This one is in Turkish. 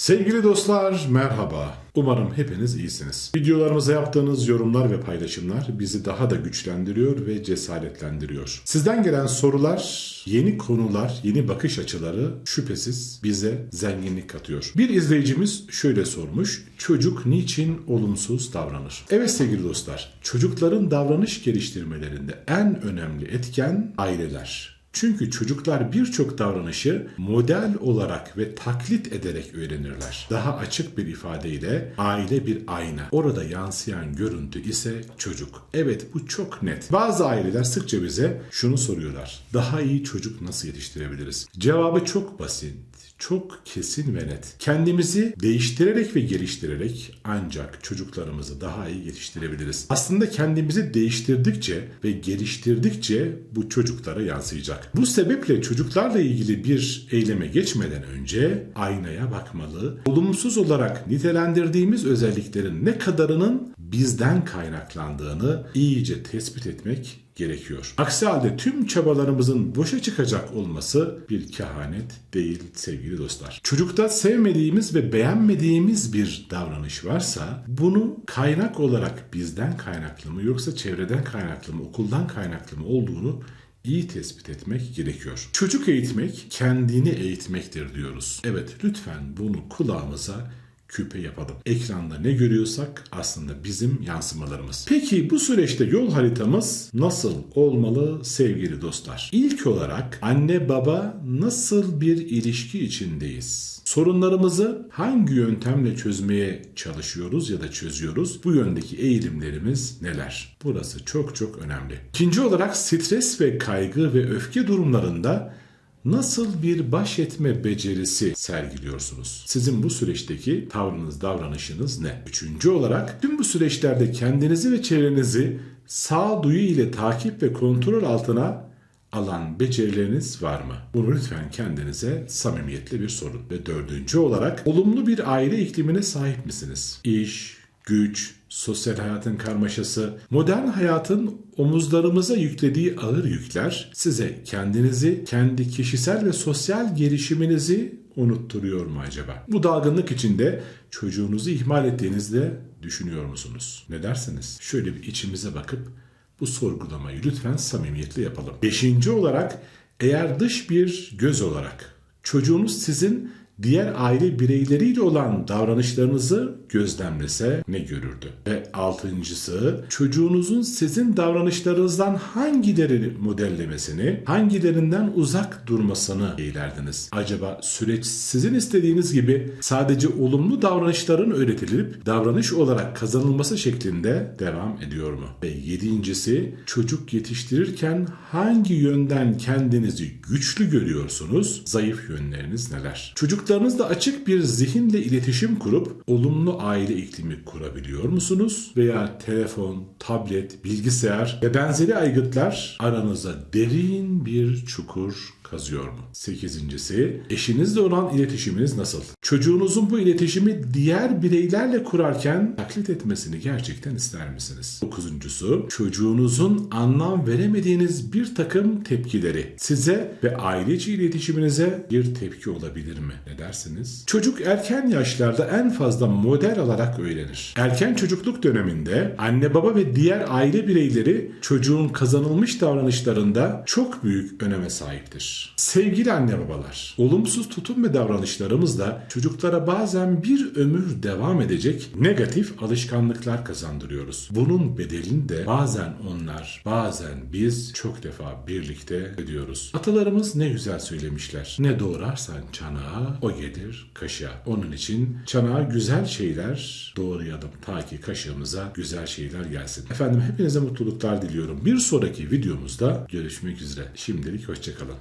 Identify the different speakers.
Speaker 1: Sevgili dostlar merhaba. Umarım hepiniz iyisiniz. Videolarımıza yaptığınız yorumlar ve paylaşımlar bizi daha da güçlendiriyor ve cesaretlendiriyor. Sizden gelen sorular, yeni konular, yeni bakış açıları şüphesiz bize zenginlik katıyor. Bir izleyicimiz şöyle sormuş. Çocuk niçin olumsuz davranır? Evet sevgili dostlar, çocukların davranış geliştirmelerinde en önemli etken aileler. Çünkü çocuklar birçok davranışı model olarak ve taklit ederek öğrenirler. Daha açık bir ifadeyle aile bir ayna. Orada yansıyan görüntü ise çocuk. Evet bu çok net. Bazı aileler sıkça bize şunu soruyorlar. Daha iyi çocuk nasıl yetiştirebiliriz? Cevabı çok basit çok kesin ve net. Kendimizi değiştirerek ve geliştirerek ancak çocuklarımızı daha iyi yetiştirebiliriz. Aslında kendimizi değiştirdikçe ve geliştirdikçe bu çocuklara yansıyacak. Bu sebeple çocuklarla ilgili bir eyleme geçmeden önce aynaya bakmalı. Olumsuz olarak nitelendirdiğimiz özelliklerin ne kadarının bizden kaynaklandığını iyice tespit etmek gerekiyor. Aksi halde tüm çabalarımızın boşa çıkacak olması bir kehanet değil sevgili dostlar. Çocukta sevmediğimiz ve beğenmediğimiz bir davranış varsa bunu kaynak olarak bizden kaynaklı mı yoksa çevreden kaynaklı mı, okuldan kaynaklı mı olduğunu iyi tespit etmek gerekiyor. Çocuk eğitmek kendini eğitmektir diyoruz. Evet lütfen bunu kulağımıza küpe yapalım. Ekranda ne görüyorsak aslında bizim yansımalarımız. Peki bu süreçte yol haritamız nasıl olmalı sevgili dostlar? İlk olarak anne baba nasıl bir ilişki içindeyiz? Sorunlarımızı hangi yöntemle çözmeye çalışıyoruz ya da çözüyoruz? Bu yöndeki eğilimlerimiz neler? Burası çok çok önemli. İkinci olarak stres ve kaygı ve öfke durumlarında nasıl bir baş etme becerisi sergiliyorsunuz? Sizin bu süreçteki tavrınız, davranışınız ne? Üçüncü olarak tüm bu süreçlerde kendinizi ve çevrenizi sağduyu ile takip ve kontrol altına alan becerileriniz var mı? Bunu lütfen kendinize samimiyetle bir sorun. Ve dördüncü olarak olumlu bir aile iklimine sahip misiniz? İş, güç, sosyal hayatın karmaşası, modern hayatın omuzlarımıza yüklediği ağır yükler size kendinizi, kendi kişisel ve sosyal gelişiminizi unutturuyor mu acaba? Bu dalgınlık içinde çocuğunuzu ihmal ettiğinizde düşünüyor musunuz? Ne dersiniz? Şöyle bir içimize bakıp bu sorgulamayı lütfen samimiyetle yapalım. Beşinci olarak eğer dış bir göz olarak çocuğunuz sizin diğer aile bireyleriyle olan davranışlarınızı gözlemlese ne görürdü? Ve altıncısı çocuğunuzun sizin davranışlarınızdan hangilerini modellemesini, hangilerinden uzak durmasını eğlerdiniz. Acaba süreç sizin istediğiniz gibi sadece olumlu davranışların öğretilip davranış olarak kazanılması şeklinde devam ediyor mu? Ve yedincisi çocuk yetiştirirken hangi yönden kendinizi güçlü görüyorsunuz? Zayıf yönleriniz neler? Çocuklarınızla açık bir zihinle iletişim kurup olumlu aile iklimi kurabiliyor musunuz? Veya telefon, tablet, bilgisayar ve benzeri aygıtlar aranıza derin bir çukur kazıyor mu? Sekizincisi, eşinizle olan iletişiminiz nasıl? Çocuğunuzun bu iletişimi diğer bireylerle kurarken taklit etmesini gerçekten ister misiniz? Dokuzuncusu, çocuğunuzun anlam veremediğiniz bir takım tepkileri size ve aile içi iletişiminize bir tepki olabilir mi? Ne dersiniz? Çocuk erken yaşlarda en fazla model alarak öğrenir. Erken çocukluk döneminde anne baba ve diğer aile bireyleri çocuğun kazanılmış davranışlarında çok büyük öneme sahiptir. Sevgili anne babalar, olumsuz tutum ve davranışlarımızla çocuklara bazen bir ömür devam edecek negatif alışkanlıklar kazandırıyoruz. Bunun bedelini de bazen onlar, bazen biz çok defa birlikte ödüyoruz. Atalarımız ne güzel söylemişler. Ne doğrarsan çanağa, o gelir kaşığa. Onun için çanağa güzel şeyler doğrayalım ta ki kaşığımıza güzel şeyler gelsin. Efendim hepinize mutluluklar diliyorum. Bir sonraki videomuzda görüşmek üzere. Şimdilik hoşçakalın.